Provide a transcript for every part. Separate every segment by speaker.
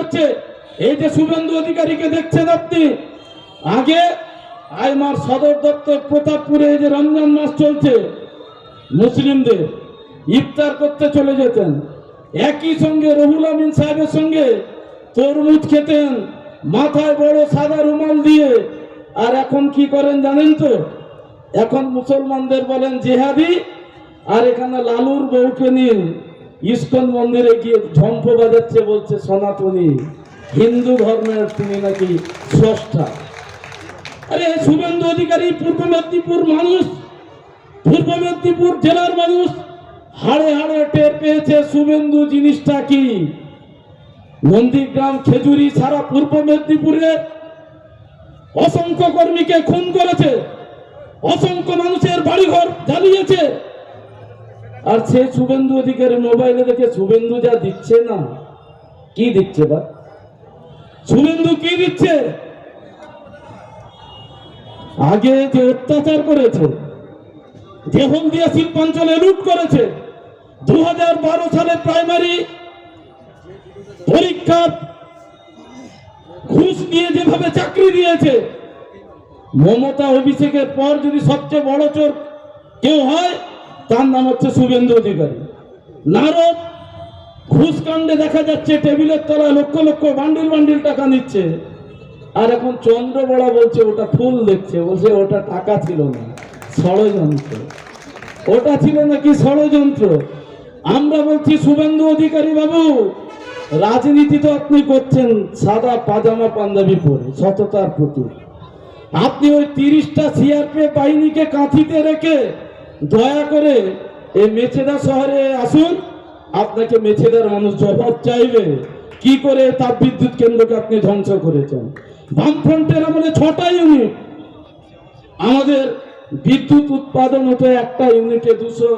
Speaker 1: করছে এই যে শুভেন্দু অধিকারীকে দেখছেন আপনি, আগে আইমার সদর দপ্তর প্রতাপপুরে এই যে রমজান মাস চলছে, মুসলিমদের ইফতার করতে চলে যেতেন। একই সঙ্গে রহুল আমিন সাহেবের সঙ্গে তরমুজ খেতেন, মাথায় বড় সাদা রুমাল দিয়ে। আর এখন কি করেন জানেন তো? এখন মুসলমানদের বলেন, জেহাদি, আর এখানে লালুর বউকে নিয়ে ইস্কন মন্দিরে গিয়ে ঝম্প বাজাচ্ছে বলছে, সনাতনী, হিন্দু ধর্মের তিনি নাকি স্রষ্টা? আরে, শুভেন্দু অধিকারী, পূর্ব মেদিনীপুর মানুষ, পূর্ব মেদিনীপুর জেলার মানুষ, হাড়ে হাড়ে টের পেয়েছে শুভেন্দু জিনিসটা কি? নন্দীগ্রাম খেজুরি সারা পূর্ব মেদিনীপুরে অসংখ্য কর্মীকে খুন করেছে, অসংখ্য মানুষের বাড়িঘর জ্বালিয়েছে। আর সে শুভেন্দু অধিকারী মোবাইলে দেখে শুভেন্দু যা দিচ্ছে না, কি দিচ্ছে বা? শুভেন্দু কি দিচ্ছে? আগে যে অত্যাচার করেছে, যে হলদিয়া শিল্পাঞ্চলে লুট করেছে দু হাজার বারো সালে প্রাইমারি পরীক্ষা ঘুষ নিয়ে যেভাবে চাকরি দিয়েছে, মমতা অভিষেকের পর যদি সবচেয়ে বড় চোর কেউ হয় তার নাম হচ্ছে শুভেন্দু অধিকারী। নারদ ঘুষ কাণ্ডে দেখা যাচ্ছে টেবিলের তলায় লক্ষ লক্ষ বান্ডিল বান্ডিল টাকা নিচ্ছে। আর এখন চন্দ্রবড়া বলছে, ওটা ফুল দেখছে। বলছে, ওটা টাকা ছিল না, ষড়যন্ত্র। ওটা ছিল নাকি ষড়যন্ত্র? আমরা বলছি, শুভেন্দু অধিকারী বাবু, রাজনীতি তো আপনি করছেন, সাদা পাজামা পাঞ্জাবি পরে, সততার প্রতি আপনি ওই তিরিশটা সিআরপিএফ বাহিনীকে কাঁথিতে রেখে দয়া করে এই মেছেদা শহরে আসুন। আপনাকে মেছেদার মানুষ জবাব চাইবে। কি করে তাপ বিদ্যুৎ কেন্দ্রকে আপনি ধ্বংস করেছেন? বামফ্রন্টের আমলে ছটা ইউনিট আমাদের বিদ্যুৎ উৎপাদন হতো একটা ইউনিটে দুশো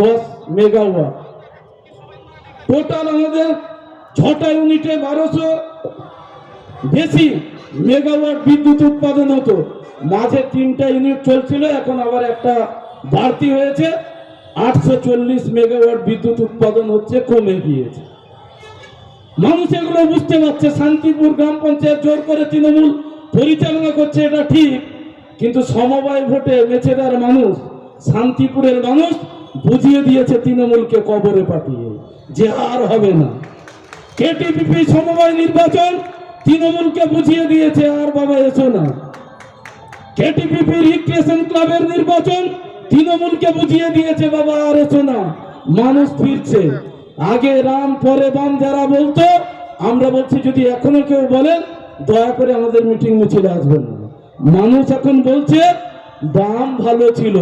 Speaker 1: দশ মেগাওয়াট টোটাল আমাদের ছটা ইউনিটে বারোশো বেশি মেগাওয়াট বিদ্যুৎ উৎপাদন হতো। মাঝে তিনটা ইউনিট চলছিল, এখন আবার একটা বাড়তি হয়েছে, আটশো চল্লিশ মেগাওয়াট বিদ্যুৎ উৎপাদন হচ্ছে, কমে গিয়েছে। মানুষ এগুলো বুঝতে পারছে, শান্তিপুর গ্রাম পঞ্চায়েত জোর করে তৃণমূল পরিচালনা করছে, এটা ঠিক, কিন্তু সমবায় ভোটে মেছেদার মানুষ, শান্তিপুরের মানুষ বুঝিয়ে দিয়েছে তৃণমূলকে কবরে পাঠিয়ে। যে আর হবে না। কেটিপিপি সমবায় নির্বাচন তৃণমূলকে বুঝিয়ে দিয়েছে, আর বাবা এসো না। কেটিপিপি রিক্রিয়েশন ক্লাবের নির্বাচন তৃণমূলকে বুঝিয়ে দিয়েছে বাবা, আর এসো না। মানুষ ফিরছে। আগে রাম, পরে বাম যারা বলতো, আমরা বলছি, যদি এখনও কেউ বলেন, দয়া করে আমাদের মিটিং মিছিলে আসবেন না। মানুষ এখন বলছে, বাম ভালো ছিল,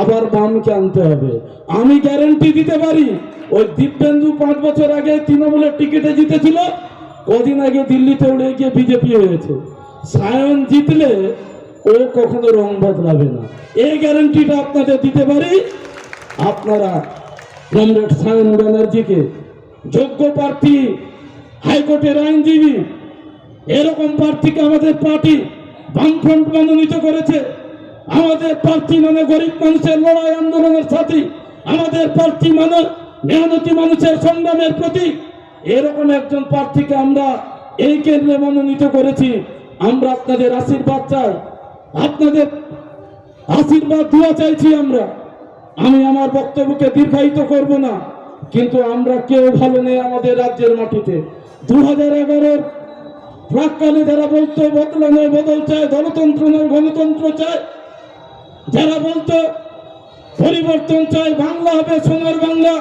Speaker 1: আবার বামকে আনতে হবে। আমি গ্যারেন্টি দিতে পারি, ওই দিব্যেন্দু পাঁচ বছর আগে তৃণমূলের টিকিটে জিতেছিল, কদিন আগে দিল্লিতে উড়ে গিয়ে বিজেপি হয়েছে। সায়ন জিতলে ও কখনো রং বদলাবে না। এই গ্যারান্টিটা আপনাদের দিতে পারি। আপনারা কমরেড সায়ন ব্যানার্জিকে যোগ্য প্রার্থী, হাইকোর্টের আইনজীবী, এরকম প্রার্থীকে আমাদের পার্টি বামফ্রন্ট মনোনীত করেছে। আমাদের প্রার্থী মানে গরিব মানুষের লড়াই আন্দোলনের সাথী। আমাদের প্রার্থী মানে মেহনতি মানুষের সংগ্রামের প্রতীক। এরকম একজন প্রার্থীকে আমরা এই কেন্দ্রে মনোনীত করেছি। আমরা আপনাদের আশীর্বাদ চাই। আপনাদের আশীর্বাদ দোয়া চাইছি আমরা। আমি আমার বক্তব্যকে দীর্ঘায়িত করব না, কিন্তু আমরা কেউ ভালো নেই আমাদের রাজ্যের মাটিতে। দু হাজার এগারোর প্রাককালে যারা বলতো, বদলা নয়, বদল চায়, গণতন্ত্র নয়, গণতন্ত্র চায়, যারা বলতো, পরিবর্তন চায়, বাংলা হবে সোনার বাংলা।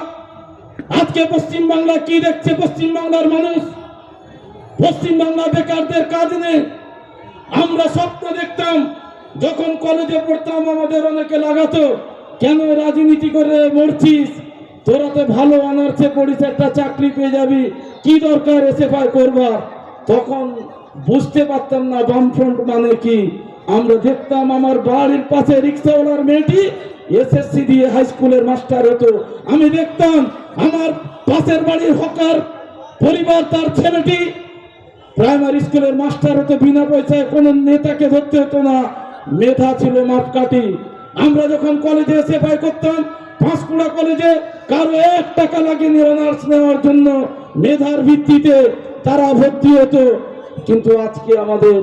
Speaker 1: আজকে পশ্চিম বাংলা কি দেখছে? পশ্চিম বাংলার মানুষ, পশ্চিম বাংলা বেকারদের কাজ নেই। আমরা স্বপ্ন দেখতাম যখন কলেজে পড়তাম, আমাদের অনেকে লাগাতো, কেন রাজনীতি করে মরছিস? তোরা তো ভালো অনার্সে পড়িস, একটা চাকরি পেয়ে যাবি, কি দরকার এসে পায় করবার? তখন বুঝতে পারতাম না বামফ্রন্ট মানে কি। আমরা দেখতাম আমার বাড়ির পাশে রিক্সাওয়ালার মেয়েটি এসএসসি দিয়ে হাই স্কুলের মাস্টার হতো। আমি দেখতাম আমার পাশের বাড়ির হকার পরিবার তার ছেলেটি প্রাইমারি স্কুলের মাস্টার হতো, বিনা পয়সায় কোনো নেতাকে ধরতে হতো না। মেধা ছিল মাপকাঠি। আমরা যখন কলেজে এসে পাই করতাম পাঁশকুড়া কলেজে কারও এক টাকা লাগেনি অনার্স নেওয়ার জন্য। মেধার ভিত্তিতে তারা ভর্তি হতো। কিন্তু আজকে আমাদের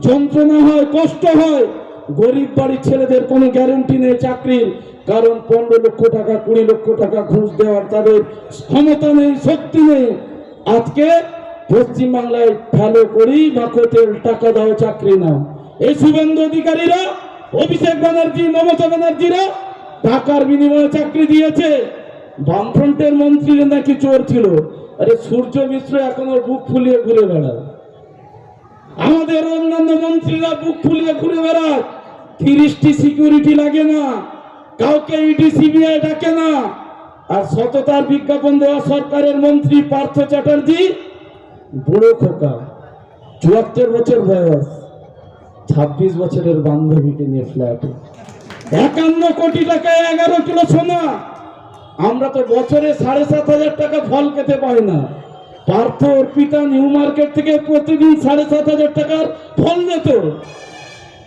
Speaker 1: যন্ত্রণা হয়, কষ্ট হয়। গরিব বাড়ির ছেলেদের কোনো গ্যারেন্টি নেই চাকরির। কারণ পনেরো লক্ষ টাকা, কুড়ি লক্ষ টাকা ঘুষ দেওয়ার তাদের ক্ষমতা নেই, শক্তি নেই। আজকে পশ্চিমবাংলায় ফেলো করি বাকতের টাকা দাও, চাকরি নাও। এই শুভেন্দু অধিকারীরা, অভিষেক ব্যানার্জি, মমতা ব্যানার্জিরা টাকার বিনিময়ে চাকরি দিয়েছে। বামফ্রন্টের মন্ত্রীরা নাকি চোর ছিল। আরে সূর্য মিশ্র এখনও বুক ফুলিয়ে ঘুরে বেড়ায়। আমাদের অন্যান্য মন্ত্রীরা বুক ফুলিয়ে ঘুরে বেড়ায়। তিরিশটি সিকিউরিটি লাগে না। কাউকে ইডি, সিবিআই ডাকে না। আর সততার বিজ্ঞাপন দেওয়া সরকারের মন্ত্রী পার্থ চ্যাটার্জি, বুড়ো খোকা, চুয়াত্তর বছর বয়স। ছাব্বিশ বছরের বান্ধবীকে নিয়ে ফ্ল্যাটে একান্ন কোটি টাকায় এগারো কিলো সোনা। আমরা তো বছরে সাড়ে সাত হাজার টাকা ফল খেতে পাই না। পার্থ অর্পিতা নিউ মার্কেট থেকে প্রতিদিন সাড়ে সাত হাজার টাকার ফল নিত।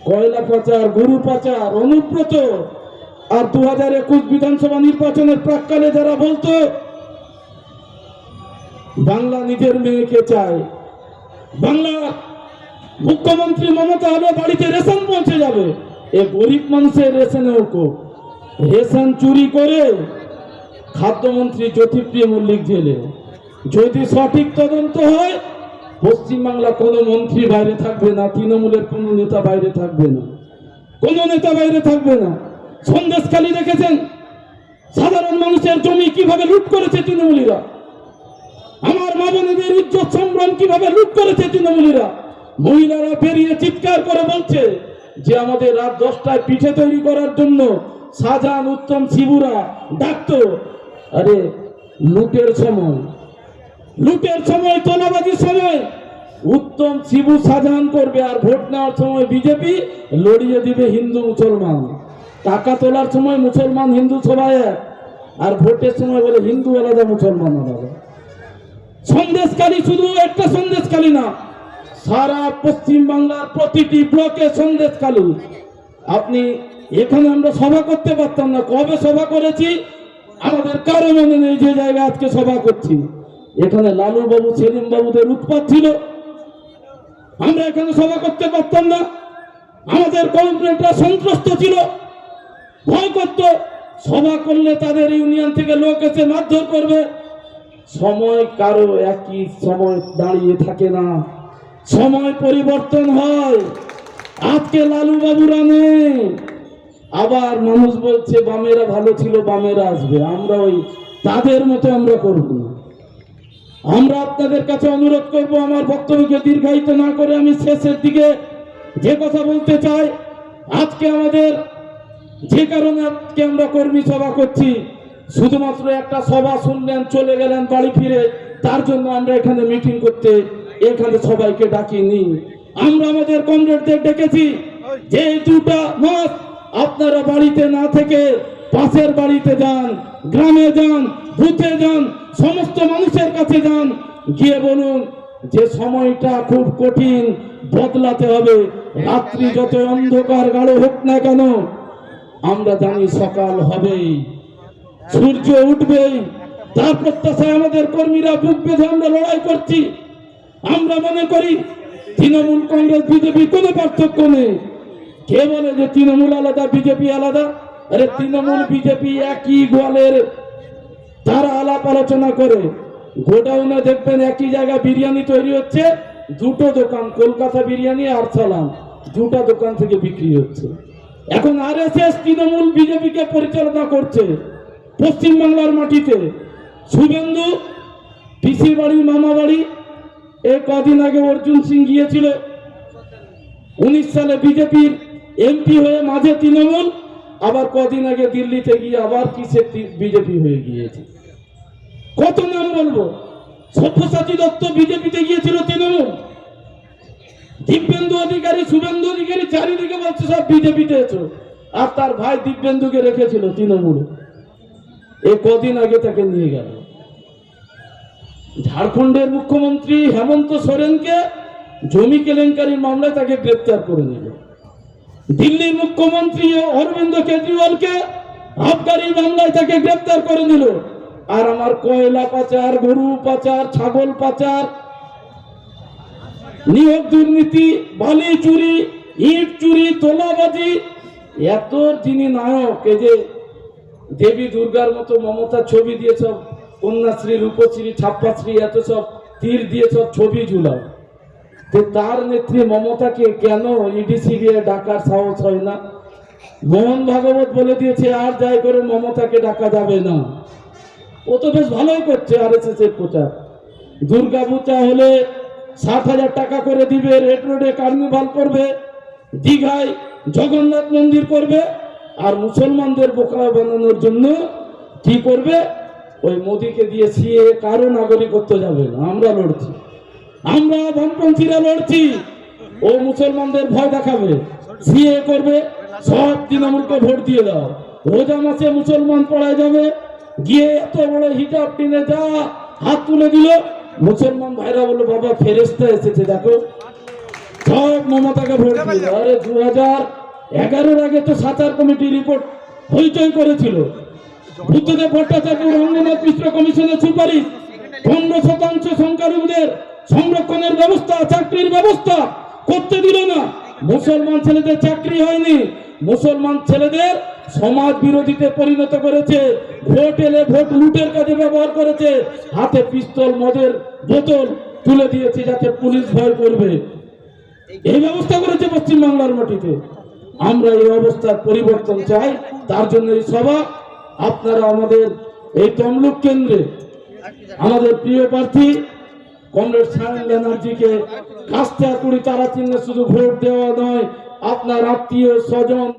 Speaker 1: কয়লা পাচার, গরু পাচার, অনুব্রত। আর দু হাজার একুশ বিধানসভা নির্বাচনের প্রাককালে যারা বলতো, বাংলা নিজের মেয়েকে চায়। বাংলা মুখ্যমন্ত্রী মমতা হলে বাড়িতে রেশন পৌঁছে যাবে। এ গরিব মানুষের রেশনেও কো রেশন চুরি করে খাদ্যমন্ত্রী জ্যোতিপ্রিয় মল্লিক জেলে। যদি সঠিক তদন্ত হয়, পশ্চিমবাংলা কোনো মন্ত্রী বাইরে থাকবে না, তৃণমূলের কোনো নেতা বাইরে থাকবে না। কোনো নেতা বাইরে থাকবে না। সন্দেশখালী দেখেছেন? সাধারণ মানুষের জমি কীভাবে লুট করেছে তৃণমূলীরা? আমার মা বোনেদের ইজ্জত সম্ভ্রম কীভাবে লুট করেছে তৃণমূলীরা? মহিলারা বেরিয়ে চিৎকার করে বলছে যে আমাদের রাত দশটায় পিঠে তৈরি করার জন্য শাহজাহান উত্তম শিবুরা ডাকতো। আরে, লুটের সময়। লুটের সময়, তোলাবাজির সময়। উত্তম শিবু শাহজাহান করবে আর ভোট নেওয়ার সময় বিজেপি লড়িয়ে দিবে হিন্দু মুসলমান। টাকা তোলার সময় মুসলমান হিন্দু সবাই এক, আর ভোটের সময় বলে হিন্দু আলাদা, মুসলমান আলাদা। সন্দেশকালী শুধু একটা সন্দেশকালী না সারা পশ্চিম বাংলার প্রতিটি ব্লকে সন্দেশকালী আপনি এখানে আমরা সভা করতে পারতাম না। কবে সভা করেছি? আমাদের কারও মনে নেই যে জায়গায় আজকে সভা করছি। এখানে লালু বাবু সেলিম বাবুদের উৎপাত ছিল। আমরা এখানে সভা করতে পারতাম না। আমাদের কমপ্লেন্টরা সন্ত্রস্ত ছিল। ভয় করত। সভা করলে তাদের ইউনিয়ন থেকে লোক এসে মারধর করবে। সময় কারও একই সময় দাঁড়িয়ে থাকে না। সময় পরিবর্তন হয়। আজকে লালু বাবুরা নেই আবার মানুষ বলছে, বামেরা ভালো ছিল, বামেরা আসবে। আমরা ওই তাদের মতো আমরা করব আমরা আপনাদের কাছে অনুরোধ করব, আমার বক্তব্যকে দীর্ঘায়িত না করে আমি শেষের দিকে যে কথা বলতে চাই, আজকে আমাদের যে কারণে আজকে আমরা কর্মী সভা করছি, শুধুমাত্র একটা সভা শুনলেন, চলে গেলেন বাড়ি ফিরে, তার জন্য আমরা এখানে মিটিং করতে এখানে সবাইকে ডাকিনি। আমরা আমাদের কমরেডদের ডেকেছি। যে দুটা মাস আপনারা বাড়িতে না থেকে পাশের বাড়িতে যান, গ্রামে যান, বুথে যান, সমস্ত মানুষের কাছে যান, গিয়ে বলুন যে সময়টা খুব কঠিন, বদলাতে হবে। রাত্রি যত অন্ধকার গাঢ় হোক না কেন, আমরা জানি সকাল হবেই। সূর্য উঠবেই। তার প্রত্যাশায় আমাদের কর্মীরা বুক বেঁধে আমরা লড়াই করছি। আমরা মনে করি তৃণমূল কংগ্রেস, বিজেপি কোনো পার্থক্য নেই। কে বলে যে তৃণমূল আলাদা, বিজেপি আলাদা? আরে তৃণমূল, বিজেপি একই গোয়ালের। তারা আলাপ আলোচনা করে, গোডাউনে দেখবেন একই জায়গা বিরিয়ানি তৈরি হচ্ছে, দুটো দোকান, কলকাতা বিরিয়ানি আর সালাম দুটো দোকান থেকে বিক্রি হচ্ছে। এখন আর এস এস তৃণমূল, বিজেপিকে পরিচালনা করছে পশ্চিমবাংলার মাটিতে। শুভেন্দু, পিসির বাড়ি মামা বাড়ি এ কদিন আগে অর্জুন সিং গিয়েছিল। উনিশ সালে বিজেপির এমপি হয়ে মাঝে তৃণমূল, আবার কদিন আগে দিল্লিতে গিয়ে আবার কিসের বিজেপি হয়ে গিয়েছে। কত নাম বলব? সব্যসাচী দত্ত বিজেপিতে গিয়েছিল তৃণমূল। দিব্যেন্দু অধিকারী, শুভেন্দু অধিকারী চারিদিকে বলছে সব বিজেপিতে এসো আর তার ভাই দিব্যেন্দুকে রেখেছিল তৃণমূল। এ কদিন আগে তাকে নিয়ে গেল। ঝাড়খণ্ডের মুখ্যমন্ত্রী হেমন্ত সোরেনকে জমি কেলেঙ্কারির মামলায় তাকে গ্রেপ্তার করে নিল। দিল্লির মুখ্যমন্ত্রী অরবিন্দ কেজরিওয়ালকে আবগারি মামলায় তাকে গ্রেপ্তার করে নিল। আর আমার কয়লা পাচার, গরু পাচার, ছাগল পাচার, নিয়োগ দুর্নীতি, বালি চুরি, ইট চুরি, তোলাবাজি, এত যিনি নায়ক, এই যে দেবী দুর্গার মতো মমতা ছবি দিয়ে সব কন্যাশ্রী, রূপশ্রী ছাপ্পাশ্রী এত সব তীর দিয়ে সব ছবি ঝুলাও। তো তার নেত্রী মমতাকে কেন ইডিসি দিয়ে ডাকার সাহস হয় না? মোহন ভাগবত বলে দিয়েছে, আর যাই করে, মমতাকে ডাকা যাবে না। ও তো বেশ ভালোই করছে আর এস এর প্রচার। দুর্গা পূজা হলে সাত হাজার টাকা করে দিবে, রেড রোডে কার্নিভাল করবে, দীঘায় জগন্নাথ মন্দির করবে, আর মুসলমানদের বোকা বানানোর জন্য কি করবে? ওই মোদিকে দিয়ে সিএ কারও নাগরিকত্ব যাবে না, আমরা লড়ছি। আমরা বামপন্থীরা লড়ছি। ও মুসলমানদের ভয় দেখাবে, সিএ করবে, সব তৃণমূলকে ভোট দিয়ে দাও। রোজা মাসে মুসলমান পড়ায় যাবে, গিয়ে এত বড় হিজাব টিনে যা হাত তুলে দিল। মুসলমান ভাইরা বলল, বাবা ফেরেস্তা এসেছে, দেখো। সব মমতাকে ভোট দিল আরে দু হাজার এগারোর আগে তো সাঁতার কমিটি রিপোর্ট হইচই করেছিল। বুদ্ধদেব ভট্টাচার্য রঙ্গনাথ মিশ্র কমিশনের সুপারিশ। পনেরো শতাংশ সংখ্যালঘুদের সংরক্ষণের ব্যবস্থা, চাকরির ব্যবস্থা করতে দিল না। মুসলমান ছেলেদের চাকরি হয়নি। মুসলমান ছেলেদের সমাজ বিরোধীতে পরিণত করেছে। ভোট এলে ভোট লুটের কাজে ব্যবহার করেছে। হাতে পিস্তল, মদের বোতল তুলে দিয়েছে যাতে পুলিশ ভয় করবে। এই ব্যবস্থা করেছে পশ্চিমবাংলার মাটিতে। আমরা এই অবস্থার পরিবর্তন চাই। তার জন্য এই সভা আপনারা আমাদের এই তমলুক কেন্দ্রে আমাদের প্রিয় প্রার্থী কমরেড সায়ন ব্যানার্জিকে কাস্তে কুড়ি তারা চিহ্নে শুধু ভোট দেওয়া নয়, আপনার আত্মীয় স্বজন